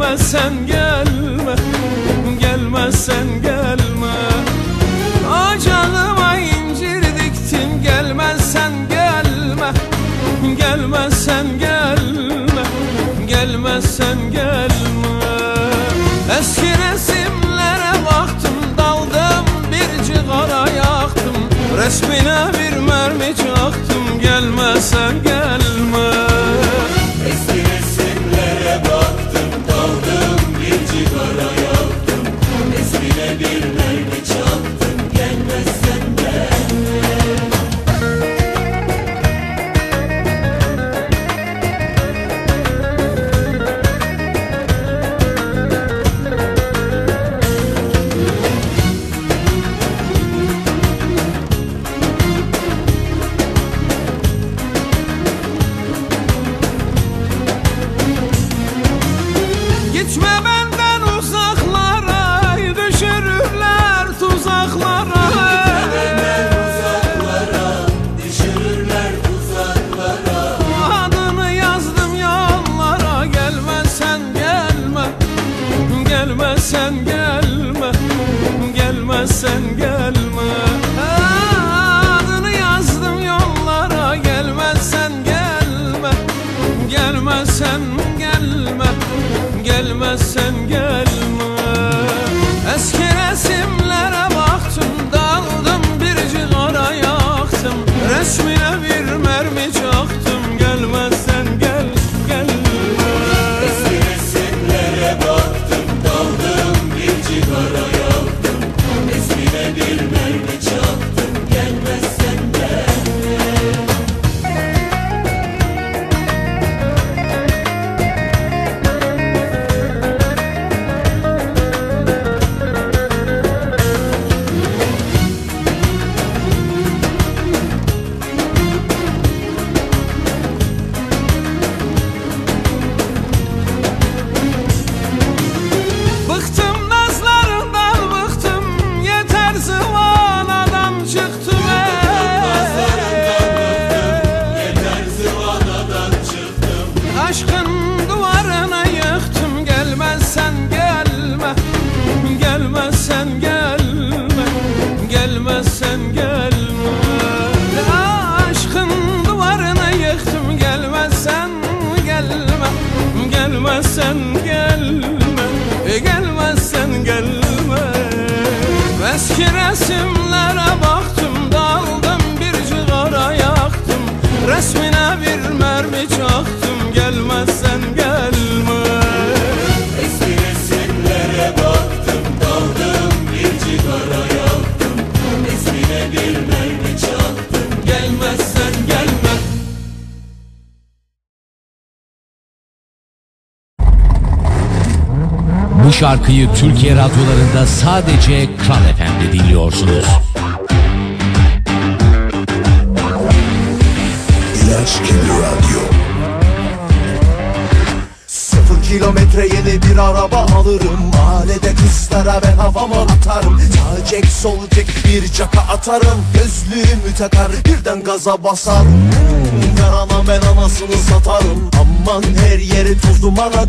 gelmezsen gelme Gelmezsen gelme. Acalıma incir diktim gelmezsen Eline bir mermi çal Resimlere baktım daldım bir cigara yaktım. Resmine bir mermi şarkıyı Türkiye radyolarında sadece Kral FM'de dinliyorsunuz. İlaçkeli Radyo. Sıfır kilometre yeni bir araba alırım. Mahallede kızlara ben havama atarım. Sağ cek sol cek bir caka atarım. Gözlüğümü takar birden gaza basarım. Karana ben anasını satarım. Aman her yeri toz dumana